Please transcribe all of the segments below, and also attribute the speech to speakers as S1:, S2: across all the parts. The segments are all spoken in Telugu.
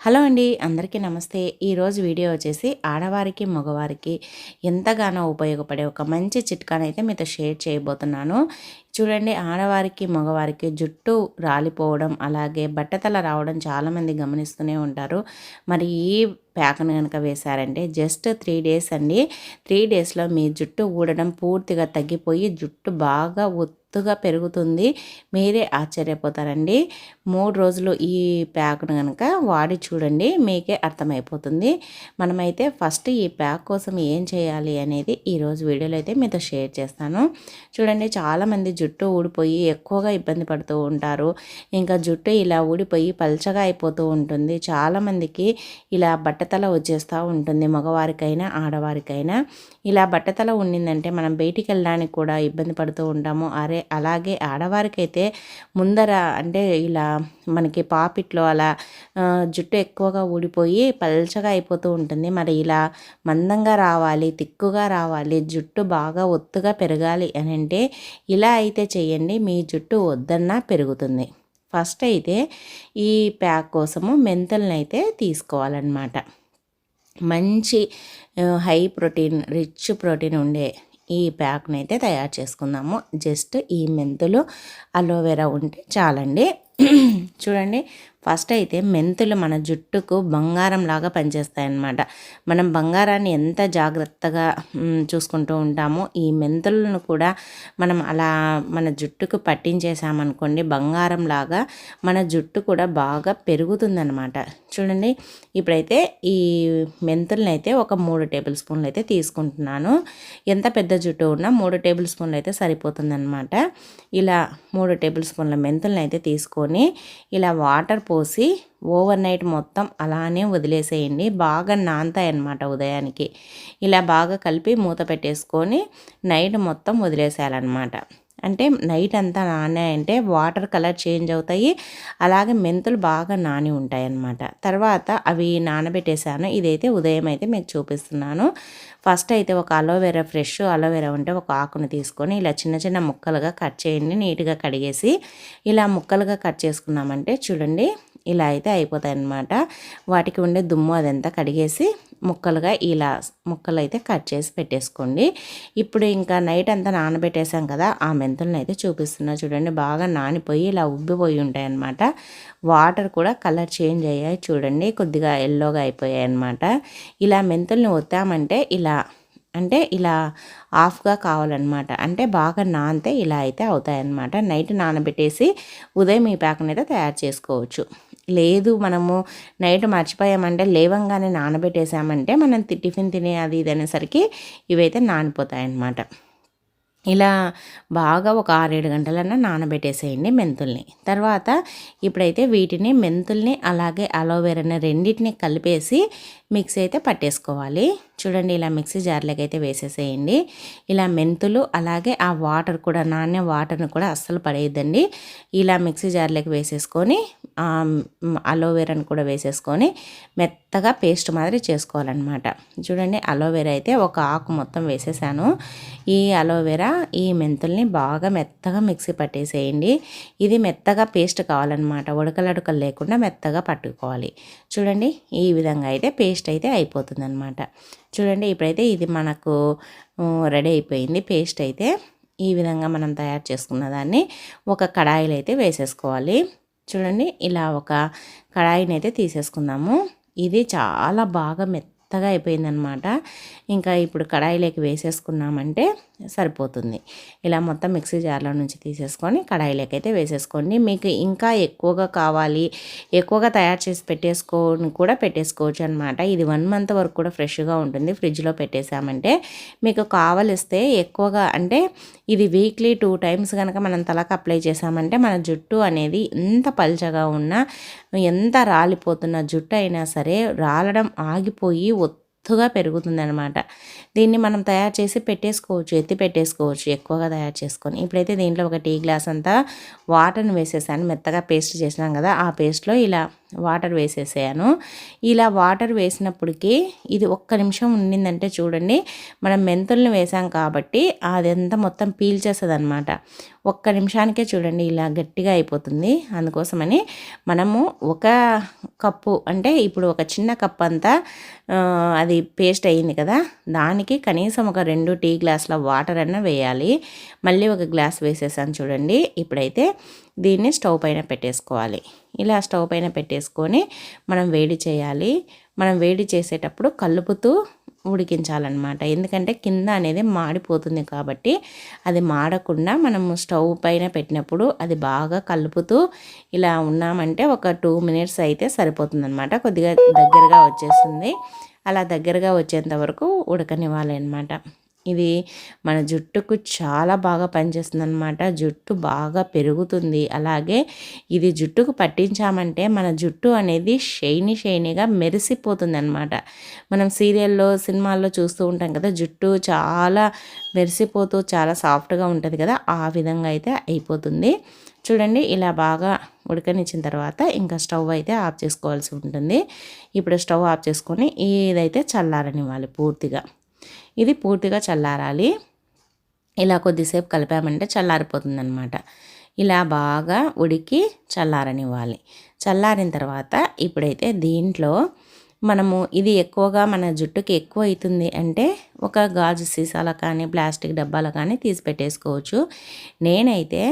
S1: హలో అండి అందరికీ నమస్తే. ఈరోజు వీడియో వచ్చేసి ఆడవారికి మగవారికి ఎంతగానో ఉపయోగపడే ఒక మంచి చిట్కానైతే మీతో షేర్ చేయబోతున్నాను. చూడండి ఆడవారికి మగవారికి జుట్టు రాలిపోవడం అలాగే బట్టతల రావడం చాలామంది గమనిస్తూనే ఉంటారు. మరి ఈ ప్యాక్ను కనుక వేశారంటే జస్ట్ త్రీ డేస్ అండి. త్రీ డేస్లో మీ జుట్టు ఊడడం పూర్తిగా తగ్గిపోయి జుట్టు బాగా ఒత్తుగా పెరుగుతుంది. మీరే ఆశ్చర్యపోతారండి. మూడు రోజులు ఈ ప్యాక్ను కనుక వాడి చూడండి మీకే అర్థమైపోతుంది. మనమైతే ఫస్ట్ ఈ ప్యాక్ కోసం ఏం చేయాలి అనేది ఈరోజు వీడియోలో అయితే మీతో షేర్ చేస్తాను. చూడండి చాలామంది జుట్టు ఊడిపోయి ఎక్కువగా ఇబ్బంది పడుతూ ఉంటారు. ఇంకా జుట్టు ఇలా ఊడిపోయి పల్చగా అయిపోతూ ఉంటుంది. చాలామందికి ఇలా బట్టతల వచ్చేస్తూ ఉంటుంది మగవారికైనా ఆడవారికైనా. ఇలా బట్టతల ఉండిందంటే మనం బయటికి వెళ్ళడానికి కూడా ఇబ్బంది పడుతూ ఉంటాము. అరే అలాగే ఆడవారికైతే ముందర అంటే ఇలా మనకి పాపిట్లో అలా జుట్టు ఎక్కువగా ఊడిపోయి పల్చగా అయిపోతూ ఉంటుంది. మరి ఇలా మందంగా రావాలి తిక్కుగా రావాలి జుట్టు బాగా ఒత్తుగా పెరగాలి అని అంటే ఇలా అయితే చేయండి మీ జుట్టు వద్దన్నా పెరుగుతుంది. ఫస్ట్ అయితే ఈ ప్యాక్ కోసము మెంతులను అయితే తీసుకోవాలన్నమాట. మంచి హై ప్రోటీన్ రిచ్ ప్రోటీన్ ఉండే ఈ ప్యాక్ని అయితే తయారు చేసుకుందాము. జస్ట్ ఈ మెంతులు అలోవెరా ఉంటే చాలండి. చూడండి. ఫస్ట్ అయితే మెంతులు మన జుట్టుకు బంగారంలాగా పనిచేస్తాయన్నమాట. పనిచేస్తాయి అన్నమాట మనం బంగారాన్ని ఎంత జాగ్రత్తగా చూసుకుంటూ ఉంటామో ఈ మెంతులను కూడా మనం అలా మన జుట్టుకు పట్టించేసామనుకోండి బంగారంలాగా మన జుట్టు కూడా బాగా పెరుగుతుందనమాట చూడండి ఇప్పుడైతే ఈ మెంతులను అయితే ఒక మూడు టేబుల్ స్పూన్లు అయితే తీసుకుంటున్నాను. ఎంత పెద్ద జుట్టు ఉన్నా మూడు టేబుల్ స్పూన్లు అయితే సరిపోతుందనమాట ఇలా మూడు టేబుల్ స్పూన్ల మెంతులను అయితే తీసుకొని ఇలా వాటర్ పోసి ఓవర్ నైట్ మొత్తం అలానే వదిలేసేయండి. బాగా నాంతాయి అన్నమాట ఉదయానికి. ఇలా బాగా కలిపి మూత పెట్టేసుకొని నైట్ మొత్తం వదిలేసేయాలన్నమాట. అంటే నైట్ అంతా నానాయంటే వాటర్ కలర్ చేంజ్ అవుతాయి. అలాగే మెంతులు బాగా నాని ఉంటాయి అన్నమాట తర్వాత అవి నానబెట్టేశాను. ఇదైతే ఉదయం అయితే మీకు చూపిస్తున్నాను. ఫస్ట్ అయితే ఒక అలోవెరా ఫ్రెష్ అలోవెరా ఉంటే ఒక ఆకును తీసుకొని ఇలా చిన్న చిన్న ముక్కలుగా కట్ చేయండి. నీట్గా కడిగేసి ఇలా ముక్కలుగా కట్ చేసుకున్నామంటే చూడండి ఇలా అయితే అయిపోతాయి అన్నమాట వాటికి ఉండే దుమ్ము అదంతా కడిగేసి ముక్కలుగా ఇలా ముక్కలు అయితే కట్ చేసి పెట్టేసుకోండి. ఇప్పుడు ఇంకా నైట్ అంతా నానబెట్టేసాం కదా ఆ మెంతులను అయితే చూపిస్తున్నా. చూడండి బాగా నానిపోయి ఇలా ఉబ్బిపోయి ఉంటాయి అన్నమాట వాటర్ కూడా కలర్ చేంజ్ అయ్యాయి చూడండి కొద్దిగా ఎల్లోగా అయిపోయాయి అన్నమాట ఇలా మెంతుల్ని ఒత్తామంటే ఇలా అంటే ఇలా ఆఫ్గా కావాలన్నమాట. అంటే బాగా నానితే ఇలా అయితే అవుతాయన్నమాట. నైట్ నానబెట్టేసి ఉదయం ఈ ప్యాక్ని అయితే తయారు చేసుకోవచ్చు. లేదు మనము నైట్ మర్చిపోయామంటే లేవంగానే నానబెట్టేసామంటే మనం టిఫిన్ తినే అది ఇది అనేసరికి ఇవైతే నానిపోతాయి అన్నమాట ఇలా బాగా ఒక ఆరేడు గంటలన్నా నానబెట్టేసేయండి మెంతుల్ని. తర్వాత ఇప్పుడైతే వీటిని మెంతుల్ని అలాగే అలోవెరాని రెండింటిని కలిపేసి మిక్సీ అయితే పట్టేసుకోవాలి. చూడండి ఇలా మిక్సీ జార్లోకి అయితే వేసేసేయండి. ఇలా మెంతులు అలాగే ఆ వాటర్ కూడా నాణ్య వాటర్ని కూడా అస్సలు పడేయద్దండి. ఇలా మిక్సీ జార్లోకి వేసేసుకొని అలోవెరాని కూడా వేసేసుకొని మెత్తగా పేస్ట్ మాదిరి చేసుకోవాలన్నమాట. చూడండి అలోవెరా అయితే ఒక ఆకు మొత్తం వేసేసాను. ఈ అలోవెరా ఈ మెంతుల్ని బాగా మెత్తగా మిక్సీ పట్టేసేయండి. ఇది మెత్తగా పేస్ట్ కావాలన్నమాట. ఉడకలడుకలు లేకుండా మెత్తగా పట్టుకోవాలి. చూడండి ఈ విధంగా అయితే పేస్ట్ అయితే అయిపోతుంది చూడండి ఇప్పుడైతే ఇది మనకు రెడీ అయిపోయింది. పేస్ట్ అయితే ఈ విధంగా మనం తయారు చేసుకున్న దాన్ని ఒక కడాయిలో అయితే వేసేసుకోవాలి. చూడండి ఇలా ఒక కడాయిని అయితే తీసేసుకుందాము. ఇది చాలా బాగా మెత్తగా అయిపోయిందనమాట ఇంకా ఇప్పుడు కడాయిలోకి వేసేసుకున్నామంటే సరిపోతుంది. ఇలా మొత్తం మిక్సీ జార్లో నుంచి తీసేసుకొని కడాయిలోకి అయితే వేసేసుకోండి. మీకు ఇంకా ఎక్కువగా కావాలి ఎక్కువగా తయారు చేసి పెట్టేసుకొని కూడా పెట్టేసుకోవచ్చు అనమాట ఇది వన్ మంత్ వరకు కూడా ఫ్రెష్గా ఉంటుంది. ఫ్రిడ్జ్లో పెట్టేసామంటే మీకు కావలిస్తే ఎక్కువగా అంటే ఇది వీక్లీ టూ టైమ్స్ కనుక మనం తలకు అప్లై చేసామంటే మన జుట్టు అనేది ఎంత పల్చగా ఉన్నా ఎంత రాలిపోతున్న జుట్టు అయినా సరే రాలడం ఆగిపోయి ఎత్తుగా పెరుగుతుందనమాట దీన్ని మనం తయారు చేసి పెట్టేసుకోవచ్చు ఎత్తి పెట్టేసుకోవచ్చు ఎక్కువగా తయారు చేసుకొని. ఇప్పుడైతే దీంట్లో ఒక టీ గ్లాస్ అంతా వాటర్ని వేసేసాను. మెత్తగా పేస్ట్ చేసినాం కదా ఆ పేస్ట్లో ఇలా వాటర్ వేసేసాను. ఇలా వాటర్ వేసినప్పటికీ ఇది ఒక్క నిమిషం ఉండిందంటే చూడండి మనం మెంతుల్ని వేసాం కాబట్టి అదంతా మొత్తం పీల్చేస్తుంది అనమాట ఒక్క నిమిషానికే చూడండి ఇలా గట్టిగా అయిపోతుంది. అందుకోసమని మనము ఒక కప్పు అంటే ఇప్పుడు ఒక చిన్న కప్ అంతా అది పేస్ట్ అయ్యింది కదా దానికి కనీసం ఒక రెండు టీ గ్లాసుల వాటర్ అన్న వేయాలి. మళ్ళీ ఒక గ్లాస్ వేసేసాను చూడండి. ఇప్పుడైతే దీన్ని స్టవ్ పైన పెట్టేసుకోవాలి. ఇలా స్టవ్ పైన పెట్టేసుకొని మనం వేడి చేయాలి. మనం వేడి చేసేటప్పుడు కలుపుతూ ఉడికించాలన్నమాట. ఎందుకంటే కింద అనేది మాడిపోతుంది కాబట్టి అది మాడకుండా మనము స్టవ్ పైన పెట్టినప్పుడు అది బాగా కలుపుతూ ఇలా ఉన్నామంటే ఒక టూ మినిట్స్ అయితే సరిపోతుంది అనమాట కొద్దిగా దగ్గరగా వచ్చేస్తుంది. అలా దగ్గరగా వచ్చేంత వరకు ఉడకనివ్వాలి అనమాట ఇది మన జుట్టుకు చాలా బాగా పనిచేస్తుంది అనమాట జుట్టు బాగా పెరుగుతుంది. అలాగే ఇది జుట్టుకు పట్టించామంటే మన జుట్టు అనేది షైనీ షైనీగా మెరిసిపోతుంది అనమాట మనం సీరియల్లో సినిమాల్లో చూస్తూ ఉంటాం కదా జుట్టు చాలా మెరిసిపోతూ చాలా సాఫ్ట్గా ఉంటుంది కదా ఆ విధంగా అయితే అయిపోతుంది. చూడండి ఇలా బాగా ఉడకనిచ్చిన తర్వాత ఇంకా స్టవ్ అయితే ఆఫ్ చేసుకోవాల్సి ఉంటుంది. ఇప్పుడు స్టవ్ ఆఫ్ చేసుకొని ఇదైతే చల్లారనివ్వాలి పూర్తిగా. ఇది పూర్తిగా చల్లారాలి. ఇలా కొద్దిసేపు కలిపామంటే చల్లారిపోతుంది అనమాట ఇలా బాగా ఉడికి చల్లారనివ్వాలి. చల్లారిన తర్వాత ఇప్పుడైతే దీంట్లో మనము ఇది ఎక్కువగా మన జుట్టుకి ఎక్కువ అవుతుంది అంటే ఒక గాజు సీసాల కానీ ప్లాస్టిక్ డబ్బాల కానీ తీసి పెట్టేసుకోవచ్చు. నేనైతే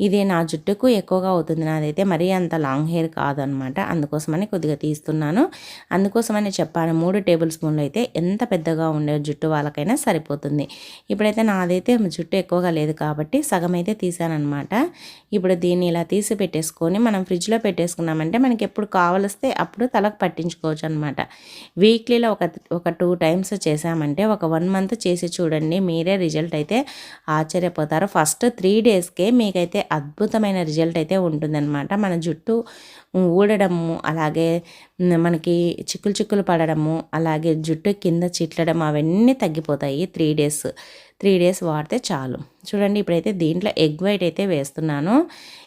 S1: ఇది నా జుట్టుకు ఎక్కువగా అవుతుంది. నాదైతే మరీ అంత లాంగ్ హెయిర్ కాదనమాట. అందుకోసమని కొద్దిగా తీస్తున్నాను. అందుకోసమని చెప్పాను మూడు టేబుల్ స్పూన్లు అయితే ఎంత పెద్దగా ఉండే జుట్టు వాళ్ళకైనా సరిపోతుంది. ఇప్పుడైతే నాదైతే జుట్టు ఎక్కువగా లేదు కాబట్టి సగం అయితే తీసానమాట ఇప్పుడు దీన్ని ఇలా తీసి పెట్టేసుకొని మనం ఫ్రిడ్జ్లో పెట్టేసుకున్నామంటే మనకి ఎప్పుడు కావలిస్తే అప్పుడు తలకు పట్టించుకోవచ్చు అనమాట వీక్లీలో ఒక ఒక టూ టైమ్స్ చేసామంటే ఒక వన్ మంత్ చేసి చూడండి మీరే రిజల్ట్ అయితే ఆశ్చర్యపోతారు. ఫస్ట్ త్రీ డేస్కే మీకైతే అద్భుతమైన రిజల్ట్ అయితే ఉంటుందన్నమాట. మన జుట్టు ఊడడము అలాగే మనకి చిక్కులు చిక్కులు పడడము అలాగే జుట్టు కింద చిట్లడం అవన్నీ తగ్గిపోతాయి త్రీ డేస్. త్రీ డేస్ వాడితే చాలు. చూడండి ఇప్పుడైతే దీంట్లో ఎగ్ వైట్ అయితే వేస్తున్నాను.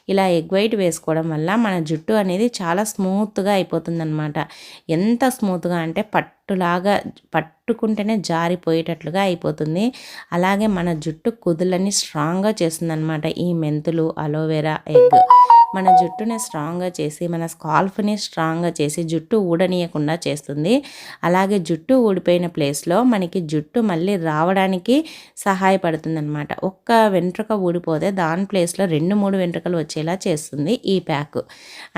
S1: ఇలా ఎగ్ వైట్ వేసుకోవడం వల్ల మన జుట్టు అనేది చాలా స్మూత్గా అయిపోతుందన్నమాట. ఎంత స్మూత్గా అంటే పట్టులాగా పట్టుకుంటేనే జారిపోయేటట్లుగా అయిపోతుంది. అలాగే మన జుట్టు కుదులని స్ట్రాంగ్గా చేస్తుందన్నమాట ఈ మెంతులు అలోవెరా ఎగ్. మన జుట్టుని స్ట్రాంగ్గా చేసి మన స్కాల్ఫ్ని స్ట్రాంగ్గా చేసి జుట్టు ఊడనీయకుండా చేస్తుంది. అలాగే జుట్టు ఊడిపోయిన ప్లేస్లో మనకి జుట్టు మళ్ళీ రావడానికి సహాయపడుతుంది అనమాట ఒక్క వెంట్రుక ఊడిపోతే దాని ప్లేస్లో రెండు మూడు వెంట్రుకలు వచ్చేలా చేస్తుంది ఈ ప్యాక్.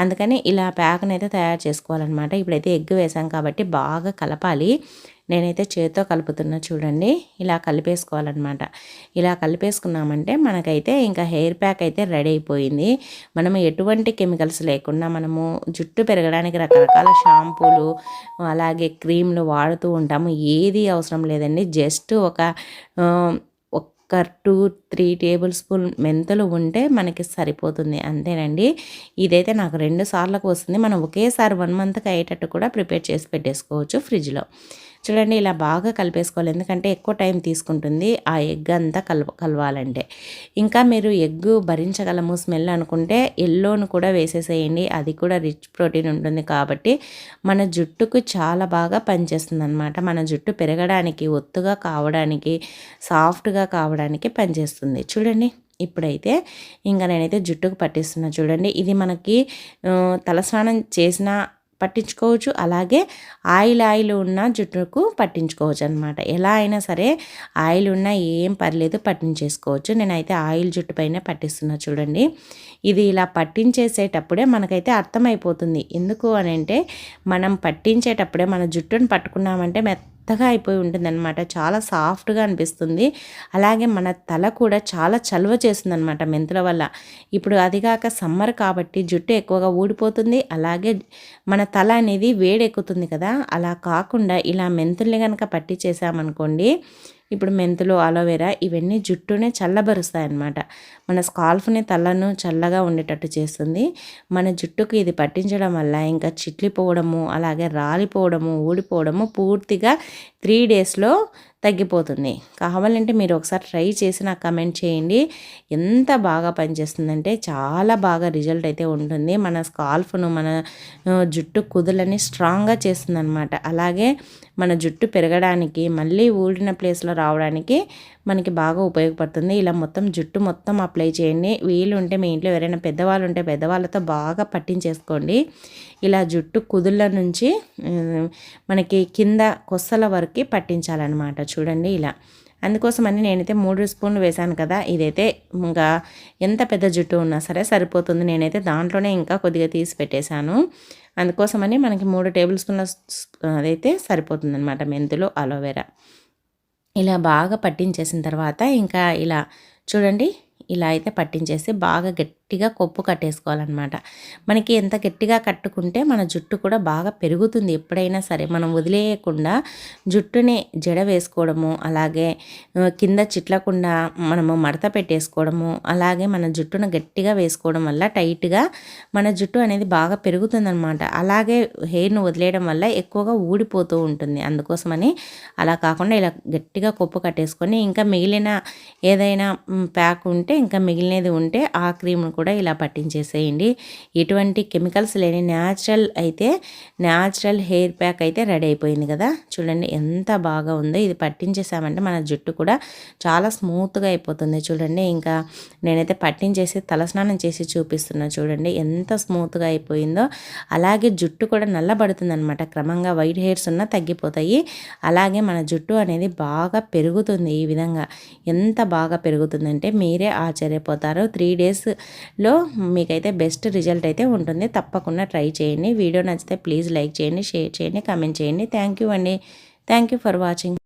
S1: అందుకని ఇలా ప్యాక్ని అయితే తయారు చేసుకోవాలన్నమాట. ఇప్పుడైతే ఎగ్ వేసాం కాబట్టి బాగా కలపాలి. నేనైతే చేతితో కలుపుతున్నా చూడండి. ఇలా కలిపేసుకోవాలన్నమాట. ఇలా కలిపేసుకున్నామంటే మనకైతే ఇంకా హెయిర్ ప్యాక్ అయితే రెడీ అయిపోయింది. మనము ఎటువంటి కెమికల్స్ లేకుండా మనము జుట్టు పెరగడానికి రకరకాల షాంపూలు అలాగే క్రీమ్లు వాడుతూ ఉంటాము. ఏది అవసరం లేదండి. జస్ట్ ఒక ఒక టూ త్రీ టేబుల్ స్పూన్ మెంతులు ఉంటే మనకి సరిపోతుంది. అంతేనండి. ఇదైతే నాకు రెండు సార్లకు వస్తుంది. మనం ఒకేసారి వన్ మంత్కి అయ్యేటట్టు కూడా ప్రిపేర్ చేసి పెట్టేసుకోవచ్చు ఫ్రిడ్జ్లో. చూడండి ఇలా బాగా కలిపేసుకోవాలి. ఎందుకంటే ఎక్కువ టైం తీసుకుంటుంది ఆ ఎగ్ అంతా కలవ కలవాలంటే. ఇంకా మీరు ఎగ్ భరించగలము స్మెల్ అనుకుంటే ఎల్లోను కూడా వేసేసేయండి. అది కూడా రిచ్ ప్రోటీన్ ఉంటుంది కాబట్టి మన జుట్టుకు చాలా బాగా పనిచేస్తుంది అనమాట మన జుట్టు పెరగడానికి ఒత్తుగా కావడానికి సాఫ్ట్గా కావడానికి పనిచేస్తుంది. చూడండి ఇప్పుడైతే ఇంకా నేనైతే జుట్టుకు పట్టిస్తున్నా చూడండి. ఇది మనకి తలస్నానం చేసిన పట్టించుకోవచ్చు. అలాగే ఆయిల్ ఆయిల్ ఉన్న జుట్టుకు పట్టించుకోవచ్చు అనమాట ఎలా అయినా సరే ఆయిల్ ఉన్నా ఏం పర్లేదు పట్టించేసుకోవచ్చు. నేనైతే ఆయిల్ జుట్టు పైన పట్టిస్తున్నా చూడండి. ఇది ఇలా పట్టించేసేటప్పుడే మనకైతే అర్థమైపోతుంది. ఎందుకు అని అంటే మనం పట్టించేటప్పుడే మన జుట్టును పట్టుకున్నామంటే మెత్త మెత్తగా అయిపోయి ఉంటుందన్నమాట. చాలా సాఫ్ట్గా అనిపిస్తుంది. అలాగే మన తల కూడా చాలా చలువ చేస్తుందన్నమాట మెంతుల వల్ల. ఇప్పుడు అదిగాక సమ్మర్ కాబట్టి జుట్టు ఎక్కువగా ఊడిపోతుంది. అలాగే మన తల అనేది వేడెక్కుతుంది కదా. అలా కాకుండా ఇలా మెంతుల్ని కనుక పట్టి చేసామనుకోండి ఇప్పుడు మెంతులు అలోవెరా ఇవన్నీ జుట్టునే చల్లబరుస్తాయి అన్నమాట మన స్కాల్ఫ్ని తలను చల్లగా ఉండేటట్టు చేస్తుంది. మన జుట్టుకు ఇది పట్టించడం వల్ల ఇంకా చిట్లిపోవడము అలాగే రాలిపోవడము ఊడిపోవడము పూర్తిగా త్రీ డేస్లో తగ్గిపోతుంది. కావాలంటే మీరు ఒకసారి ట్రై చేసి నాకు కమెంట్ చేయండి. ఎంత బాగా పనిచేస్తుందంటే చాలా బాగా రిజల్ట్ అయితే ఉంటుంది. మన స్కాల్ఫ్ను మన జుట్టు కుదులని స్ట్రాంగ్గా చేస్తుంది అనమాట అలాగే మన జుట్టు పెరగడానికి మళ్ళీ ఊడిన ప్లేస్లో రావడానికి మనకి బాగా ఉపయోగపడుతుంది. ఇలా మొత్తం జుట్టు మొత్తం అప్లై చేయండి. వీలు ఉంటే మీ ఇంట్లో ఎవరైనా పెద్దవాళ్ళు ఉంటే పెద్దవాళ్ళతో బాగా పట్టించేసుకోండి. ఇలా జుట్టు కుదుళ్ళ నుంచి మనకి కింద కొස්සల వరకు పట్టించాలన్నమాట. చూడండి ఇలా. అందుకోసమని నేనైతే మూడు స్పూన్లు వేశాను కదా. ఇదైతే ఇంకా ఎంత పెద్ద జుట్టు ఉన్నా సరే సరిపోతుంది. నేనైతే దాంట్లోనే ఇంకా కొద్దిగా తీసి పెట్టేశాను. అందుకోసమని మనకి మూడు టేబుల్ స్పూన్ల అదైతే సరిపోతుంది అనమాట మెంతులు అలోవెరా. ఇలా బాగా పట్టించేసిన తర్వాత ఇంకా ఇలా చూడండి ఇలా అయితే పట్టించేసి బాగా గట్టి గట్టిగా కొప్పు కట్టేసుకోవాలన్నమాట. మనకి ఎంత గట్టిగా కట్టుకుంటే మన జుట్టు కూడా బాగా పెరుగుతుంది. ఎప్పుడైనా సరే మనం వదిలేయకుండా జుట్టుని జడ వేసుకోవడము అలాగే కింద చిట్లకుండా మనము మడత పెట్టేసుకోవడము అలాగే మన జుట్టును గట్టిగా వేసుకోవడం వల్ల టైట్గా మన జుట్టు అనేది బాగా పెరుగుతుందనమాట అలాగే హెయిర్ను వదిలేయడం వల్ల ఎక్కువగా ఊడిపోతూ ఉంటుంది. అందుకోసమని అలా కాకుండా ఇలా గట్టిగా కొప్పు కట్టేసుకొని ఇంకా మిగిలిన ఏదైనా ప్యాక్ ఉంటే ఇంకా మిగిలినది ఉంటే ఆ క్రీమ్ కూడా కూడా ఇలా పట్టించేసేయండి. ఎటువంటి కెమికల్స్ లేని న్యాచురల్ అయితే న్యాచురల్ హెయిర్ ప్యాక్ అయితే రెడీ అయిపోయింది కదా. చూడండి ఎంత బాగా ఉందో. ఇది పట్టించేసామంటే మన జుట్టు కూడా చాలా స్మూత్గా అయిపోతుంది. చూడండి ఇంకా నేనైతే పట్టించేసి తలస్నానం చేసి చూపిస్తున్నా. చూడండి ఎంత స్మూత్గా అయిపోయిందో. అలాగే జుట్టు కూడా నల్లబడుతుంది అనమాట క్రమంగా వైట్ హెయిర్స్ ఉన్న తగ్గిపోతాయి. అలాగే మన జుట్టు అనేది బాగా పెరుగుతుంది ఈ విధంగా. ఎంత బాగా పెరుగుతుందంటే మీరే ఆశ్చర్యపోతారు. త్రీ డేస్ లో మీకైతే బెస్ట్ రిజల్ట్ అయితే ఉంటుంది. తప్పకుండా ట్రై చేయండి. వీడియో నచ్చితే ప్లీజ్ లైక్ చేయండి షేర్ చేయండి కమెంట్ చేయండి. థ్యాంక్ యూ అండి. Thank you for watching.